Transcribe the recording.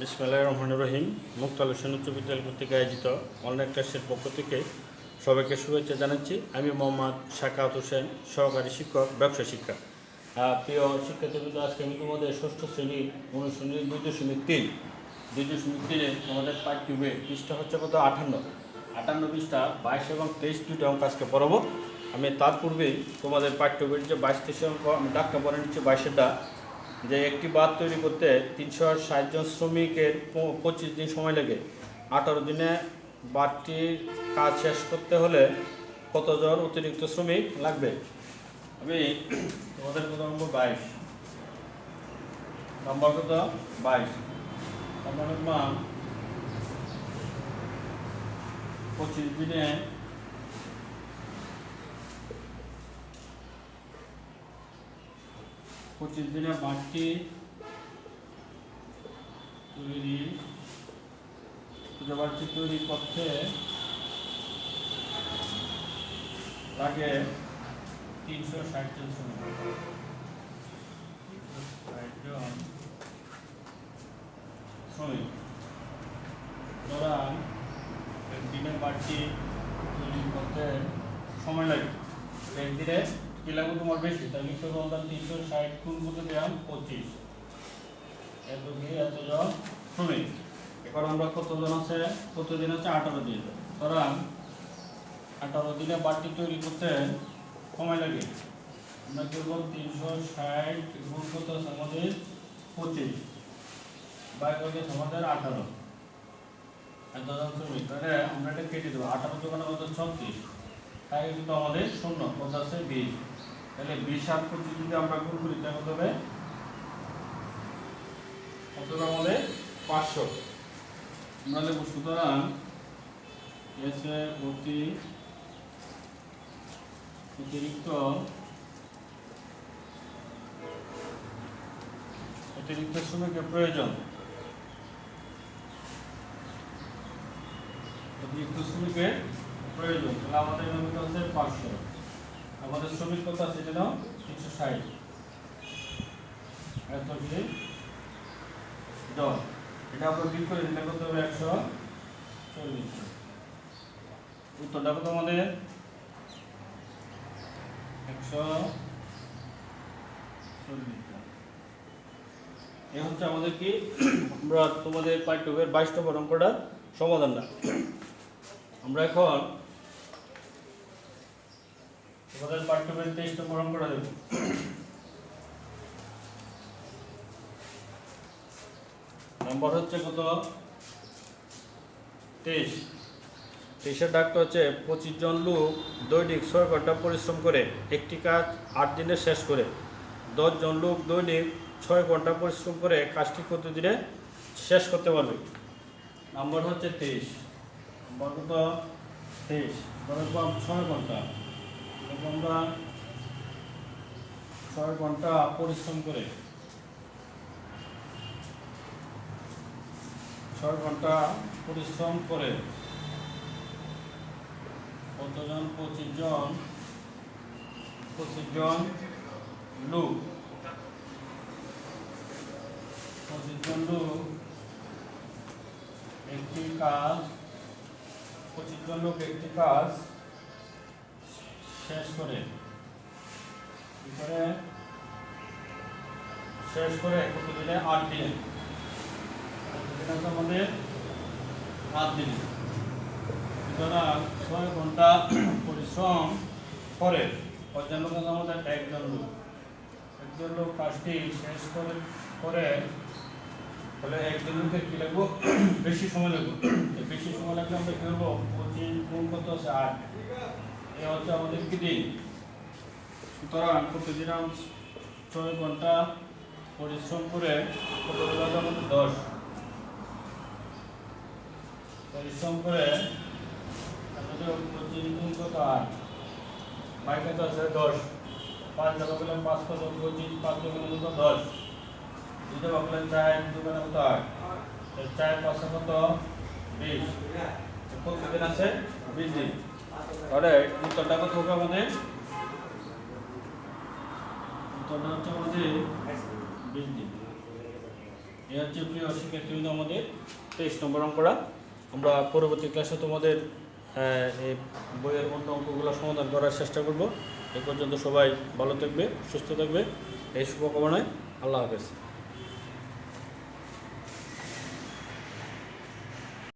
বিসমিল্লাহ রহমান রহিম মুক্ত আলোচনা উচ্চ বিদ্যালয় কর্তৃক আয়োজিত অনলাইন ক্লাসের পক্ষ থেকে সবাইকে শুভেচ্ছা জানাচ্ছি। আমি মোহাম্মদ শাকাত হোসেন, সহকারী শিক্ষক, ব্যবসা শিক্ষা। প্রিয় শিক্ষার্থীবৃন্দ আজকে আমি তোমাদের ষষ্ঠ শ্রেণির অনুশ্রেণীর দুই দশমিক তিন। দুই দশমিক তিনে তোমাদের পাঠ্যবে পৃষ্ঠা হচ্ছে কত? আটান্ন। আটান্ন পৃষ্ঠা, বাইশ এবং তেইশ দুটো অঙ্ক আজকে পড়াবো। আমি তার পূর্বেই তোমাদের পাঠ্যবইয়ের যে বাইশ তেইশ অঙ্ক, আমি ডাক্তার পরে নিচ্ছি, বাইশেরটা। যে একটি বাঁধ তৈরি করতে তিনশো ষাট জন শ্রমিকের পঁচিশ দিন সময় লাগে। আঠারো দিনে বাঁধটির কাজ শেষ করতে হলে কতজন অতিরিক্ত শ্রমিক লাগবে? আমি তোমাদের কত নম্বর বাইশ। নম্বর কত বাইশ। নম্বর পঁচিশ দিনে পঁচিশ দিনে মাঠটি তৈরি পুজো বাড়তি তৈরি করতে লাগে তিনশো ষাট জন শ্রমিক। শ্রমিক। সুতরাং একদিনে বাড়তি তৈরি করতে সময় লাগে। একদিনে কি তোমার বেশি তাহলে একটু বলতাম তিনশো ষাট গুণ করতে দিলাম পঁচিশ। এত কি এতজন শ্রমিক। এখন আমরা কতজন আছে? কতদিন আছে? আঠারো দিন। সুতরাং আঠারো দিনে বাড়তি তৈরি করতে সময় লাগে। আমরা কি বলব তিনশো ষাট গুণ করতে আছে আমাদের পঁচিশ। বাই করতে আছে আমাদের আঠারো। এতজন শ্রমিক। তাহলে আমরা এটা কেটে দেবো। আঠারো দোকানে আমাদের ছত্রিশ। তাই কিন্তু আমাদের শূন্য কত আছে বিশ। তাহলে বিশ আর যদি আমরা গুণ করি, তাহলে হবে? কত হবে আমাদের? পাঁচশো। আমরা লিখব সুতরাং এসে অতি অতিরিক্ত অতিরিক্ত শ্রমিকের প্রয়োজন। অতিরিক্ত শ্রমিকের প্রয়োজন। তাহলে আমাদের নমিত আছে পাঁচশো। আমাদের শ্রমিক কত আছে যেন তিনশো ষাট। এত কি দশ। এটা আমরা বিল করে দিলে কত হবে? একশো চল্লিশ। উত্তরটা কত আমাদের? একশো চল্লিশ। এ হচ্ছে আমাদের কি? আমরা তোমাদের পাঠ্যবের বাইশ নম্বর অঙ্কটা সমাধানটা। আমরা এখন তোমাদের পাঠ্যবের তেইশ নম্বর অঙ্কটা দেব নম্বর হচ্ছে কত? তেইশ। তেইশের ডাকটা হচ্ছে, পঁচিশ জন লোক দৈনিক ছয় ঘণ্টা পরিশ্রম করে একটি কাজ আট দিনে শেষ করে। দশ জন লোক দৈনিক ছয় ঘণ্টা পরিশ্রম করে কাজটি কত দিনে শেষ করতে পারবে? নম্বর হচ্ছে তেইশ। নম্বর কত? তেইশ। ছয় ঘণ্টা। আমরা ছয় ঘণ্টা পরিশ্রম করে ছয় ঘণ্টা পরিশ্রম করে কতজন পঁচিশ জন পঁচিশ জন লোক? পঁচিশ জন লোক একটি কাজ পঁচিশ জন লোক একটি কাজ শেষ করে। করে? শেষ করে কত দিনে। আট আছে আমাদের আট দিনে। সুতরাং ছয় ঘণ্টা পরিশ্রম করে আছে আমাদের একজন লোক। একজন লোক কাজটি শেষ করে করে তাহলে একজন লোকের কী লাগবো? বেশি সময় লাগবে। বেশি সময় লাগলে আমরা কী করব? পঁচিশ গুণ কত আছে আট এ হচ্ছে আমাদের দিন সুতরাং প্রতিদিন ছয় ঘণ্টা পরিশ্রম করে কত আছে আমাদের দশ। পরিশ্রম করে পঁচিশ কত আট। তো আছে দশ। পাঁচ টাকা পেলাম পাঁচ কত পঁচিশ, পাঁচ পেলাম কত দশ। দুটো বাকলেন চার, দুটো কত আট। চার পাঁচশো কত বিশ। আছে? বিশ দিন। তাহলে উত্তরটা কত হবে আমাদের। উত্তরটা হচ্ছে আমাদের বিশ দিন এই হচ্ছে প্রিয় শিক্ষার্থীবৃন্দ আমাদের তেইশ নম্বর অঙ্কটা। আমরা পরবর্তী ক্লাসে তোমাদের এই বইয়ের অন্য অঙ্কগুলো সমাধান করার চেষ্টা করব। এই পর্যন্ত সবাই ভালো থাকবে, সুস্থ থাকবে। এই শুভকামনায় আল্লাহ হাফেজ।